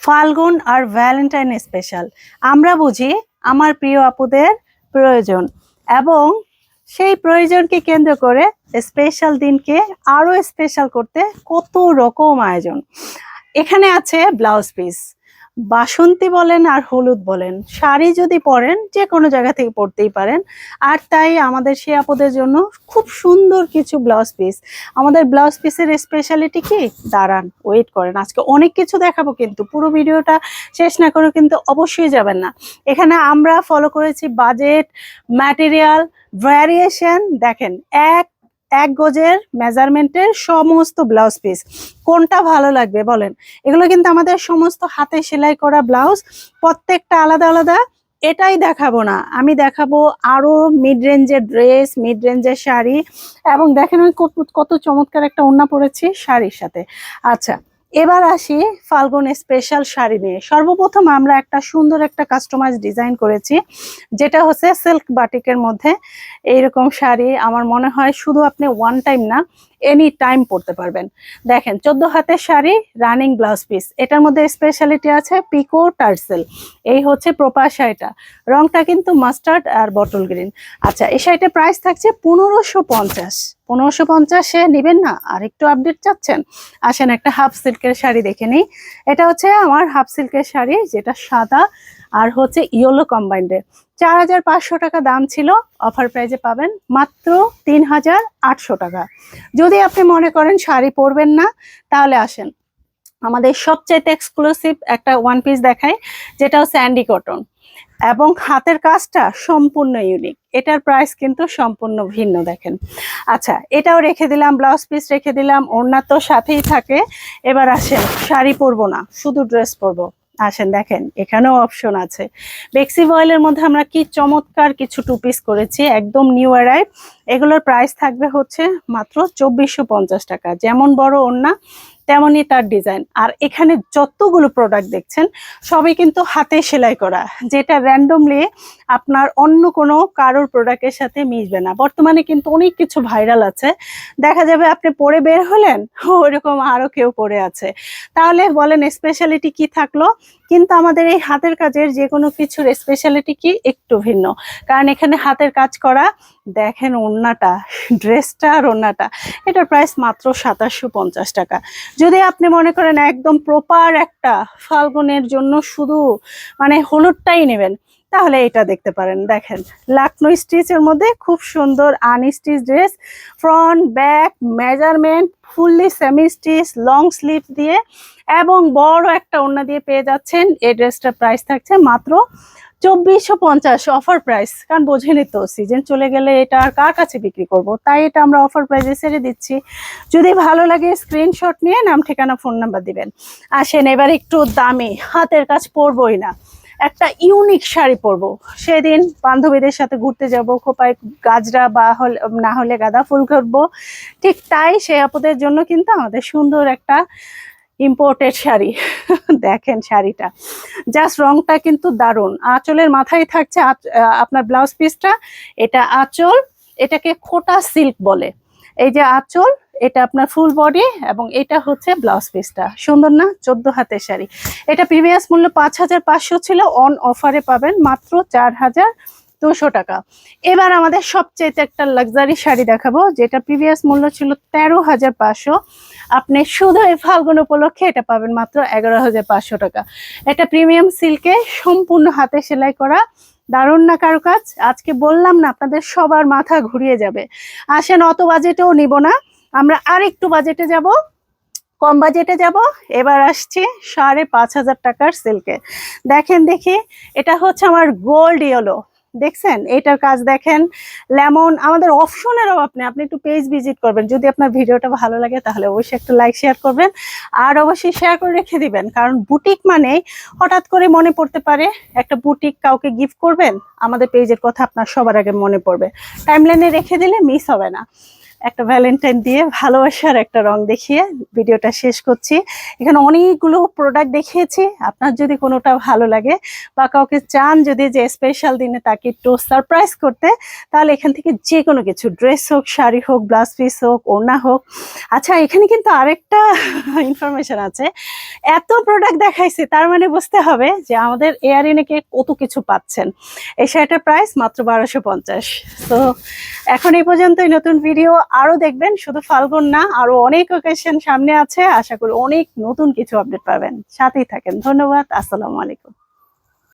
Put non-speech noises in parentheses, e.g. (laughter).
ফাল্গুন আর Valentine special. আমরা বুঝি আমার প্রিয় আপুদের প্রয়োজন এবং সেই প্রয়োজনকে কেন্দ্র করে স্পেশাল দিনকে আরও স্পেশাল করতে কত রকম আয়োজন। এখানে আছে ব্লাউজ পিস। বাসন্তী বলেন আর হলুদ বলেন। শাড়ি যদি পরেন, যে কোনো জায়গা থেকে পরতেই পারেন। আর তাই আমাদের সে আপদের জন্য খুব সুন্দর কিছু ব্লাউজ পিস। আমাদের ব্লাউজ পিসের স্পেশালিটি কি? দাঁড়ান ওয়েট করেন। আজকে অনেক কিছু দেখাবো কিন্তু পুরো ভিডিওটা শেষ না করে কিন্তু অবশ্যই যাবেন না। এখানে আমরা ফলো করেছি বাজেট ম্যাটেরিয়াল ভ্যারিয়েশন দেখেন, এক এক গজের মেজারমেন্টের সমস্ত ব্লাউজ পিস কোনটা ভালো লাগবে বলেন? এগুলো কিন্তু আমাদের সমস্ত হাতে সেলাই করা ব্লাউজ প্রত্যেকটা আলাদা আলাদা। এটাই দেখাবো না। আমি দেখাবো আরও মিড রেঞ্জের ড্রেস মিড রেঞ্জের শাড়ি। এবং দেখেন আমি কত- চমৎকার একটা ওড়না পরেছি শাড়ির সাথে। আচ্ছা এবার আসি ফাল্গুন স্পেশাল শাড়ি নিয়ে। সর্বপ্রথম আমরা একটা সুন্দর একটা কাস্টমাইজ ডিজাইন করেছি, যেটা হচ্ছে সিল্ক বাটিকের মধ্যে। এইরকম শাড়ি আমার মনে হয় শুধু আপনি ওয়ান টাইম না এনি টাইম পরতে পারবেন। দেখেন, চোদ্দ হাতের শাড়ি রানিং ব্লাউজ পিস এটার মধ্যে স্পেশালিটি আছে পিকো টার্সেল এই হচ্ছে প্রপার শাড়িটা। রংটা কিন্তু মাস্টার্ড আর বটল গ্রিন আচ্ছা এই শাড়িটার প্রাইস থাকছে পনেরোশো পঞ্চাশ। পনেরোশো পঞ্চাশে নেবেন না? আর একটু আপডেট চাচ্ছেন? আসেন, একটা হাফ সিল্কের শাড়ি দেখে নিই। এটা হচ্ছে আমার হাফ সিল্কের শাড়ি, যেটা সাদা আর হচ্ছে ইয়েলো কম্বাইন্ডের চার হাজার পাঁচশো টাকা দাম ছিল অফার প্রাইজে পাবেন মাত্র তিন হাজার আটশো টাকা। যদি আপনি মনে করেন শাড়ি পরবেন না, তাহলে আসেন। আমাদের সবচেয়ে এক্সক্লুসিভ একটা ওয়ান পিস দেখায় যেটা হচ্ছে অ্যান্ডি কটন এবং হাতের কাজটা সম্পূর্ণ ইউনিক এটার প্রাইস কিন্তু সম্পূর্ণ ভিন্ন, দেখেন। আচ্ছা এটাও রেখে দিলাম ব্লাউজ পিস রেখে দিলাম, ওড়না তো সাথেই থাকে। এবার আসেন, শাড়ি পরবো না, শুধু ড্রেস পরবো। আসেন, দেখেন, এখানেও অপশন আছে। বেক্সি বয়েলের মধ্যে আমরা কি চমৎকার কিছু টু পিস করেছি, একদম নিউ অ্যারাইভ এগুলোর প্রাইস থাকবে হচ্ছে মাত্র চব্বিশশো পঞ্চাশ টাকা। যেমন বড় ওড়না, তেমনই তার ডিজাইন আর এখানে যতগুলো প্রোডাক্ট দেখছেন, সবই কিন্তু হাতে সেলাই করা। যেটা র্যান্ডমলি আপনার অন্য কোনো কারোর প্রোডাক্টের সাথে মিশবে না। বর্তমানে কিন্তু অনেক কিছু ভাইরাল আছে। দেখা যাবে আপনি পরে বের হলেন ওইরকম আরও কেউ পরে আছে। তাহলে বলেন স্পেশালিটি কি থাকল? কিন্তু আমাদের এই হাতের কাজের যে কোনো কিছুর স্পেশালিটি কি একটু ভিন্ন। কারণ এখানে হাতের কাজ করা, দেখেন ওড়নাটা ড্রেসটা আর ওড়নাটা, এটার প্রাইস মাত্র সাতাশশো পঞ্চাশ টাকা। যদি আপনি মনে করেন একদম প্রপার একটা ফাল্গুনের জন্য শুধু মানে হলুদটাই নেবেন তাহলে এটা দেখতে পারেন, দেখেন। লাকনো স্টিচের মধ্যে খুব সুন্দর unstitch dress front back measurement fully semi stitch long sleeve দিয়ে এবং বড় একটা ওড়না দিয়ে পেয়ে যাচ্ছেন। এই ড্রেসটার প্রাইস থাকছে মাত্র চব্বিশশো পঞ্চাশ অফার প্রাইস কারণ বোঝেনি তো সিজন চলে গেলে এটা আর কার কাছে বিক্রি করব? তাই এটা আমরা অফার প্রাইসে ছেড়ে দিচ্ছি। যদি ভালো লাগে স্ক্রিনশট নিয়ে নাম, ঠিকানা ফোন নাম্বার দিবেন। আসেন, এবার একটু দামি, হাতের কাজ পরবই না। একটা ইউনিক শাড়ি পরবো। সেদিন বান্ধবীদের সাথে ঘুরতে যাব, খোপায় গাজরা বা হলে না হলে গাঁদা ফুল করব। ঠিক তাই সে আপদের জন্য কিন্তু আমাদের সুন্দর একটা ইম্পোর্টেড শাড়ি। (laughs) দেখেন শাড়িটা। জাস্ট রংটা কিন্তু দারুণ। আঁচলের মাথায় থাকছে আপনার ব্লাউজ পিসটা এটা আঁচল, এটাকে খোটা সিল্ক বলে। এই যে আঁচল এটা আপনার ফুল বডি এবং এটা হচ্ছে ব্লাউজ পিসটা সুন্দর না? চোদ্দ হাতের শাড়ি। এটা প্রিভিয়াস মূল্য পাঁচ হাজার পাঁচশো ছিল অন অফারে পাবেন মাত্র চার হাজার দুশো টাকা। এবার আমাদের সবচেয়ে একটা লাক্সারি শাড়ি দেখাবো, যেটা প্রিভিয়াস মূল্য ছিল তেরো হাজার পাঁচশো। আপনি শুধু এই ফাল্গুন উপলক্ষে এটা পাবেন মাত্র এগারো হাজার পাঁচশো টাকা। এটা প্রিমিয়াম সিল্কে সম্পূর্ণ হাতে সেলাই করা, দারুণ না কারুকাজ আজকে বললাম না, আপনাদের সবার মাথা ঘুরিয়ে যাবে। আসেন, অত বাজেটেও নিব না। আমরা আর একটু বাজেটে যাব, কম বাজেটে যাব। এবার আসছি সাড়ে পাঁচ হাজার টাকার সিল্কে। দেখেন দেখি, এটা হচ্ছে আমার গোল্ড ইয়েলো। দেখছেন? এটার কাজ দেখেন, লেমন, আমাদের অপশনের অভাব নেই। আপনি একটু পেজ ভিজিট করবেন। যদি আপনার ভিডিওটা ভালো লাগে, তাহলে অবশ্যই একটু লাইক, শেয়ার করবেন। আর অবশ্যই শেয়ার করে রেখে দিবেন। কারণ বুটিক মানে হঠাৎ করে মনে পড়তে পারে, একটা বুটিক কাউকে গিফট করবেন, আমাদের পেজের কথা আপনার সবার আগে মনে পড়বে। টাইমলাইনে রেখে দিলে মিস হবে না। একটা ভ্যালেন্টাইন দিয়ে ভালোবাসার একটা রং দেখিয়ে ভিডিওটা শেষ করছি। এখানে অনেকগুলো প্রোডাক্ট দেখিয়েছি। আপনার যদি কোনোটা ভালো লাগে বা কাউকে চান যদি যে স্পেশাল দিনে তাকে একটু সারপ্রাইজ করতে, তাহলে এখান থেকে যে কোনো কিছু ড্রেস হোক, শাড়ি হোক ব্লাউজ পিস হোক, ওড়না হোক। আচ্ছা এখানে কিন্তু আরেকটা (laughs) ইনফরমেশন আছে। এত প্রোডাক্ট দেখাইছে, তার মানে বুঝতে হবে যে আমাদের এয়ারিনেকে কত কিছু পাচ্ছেন। এই শার্টের প্রাইস মাত্র বারোশো পঞ্চাশ। তো এখন এই পর্যন্তই নতুন ভিডিও আরও দেখবেন, শুধু ফাল্গুন না আরও অনেক ওকেশন সামনে আছে। আশা করি অনেক নতুন কিছু আপডেট পাবেন। সাথেই থাকেন। ধন্যবাদ, আসসালামু আলাইকুম।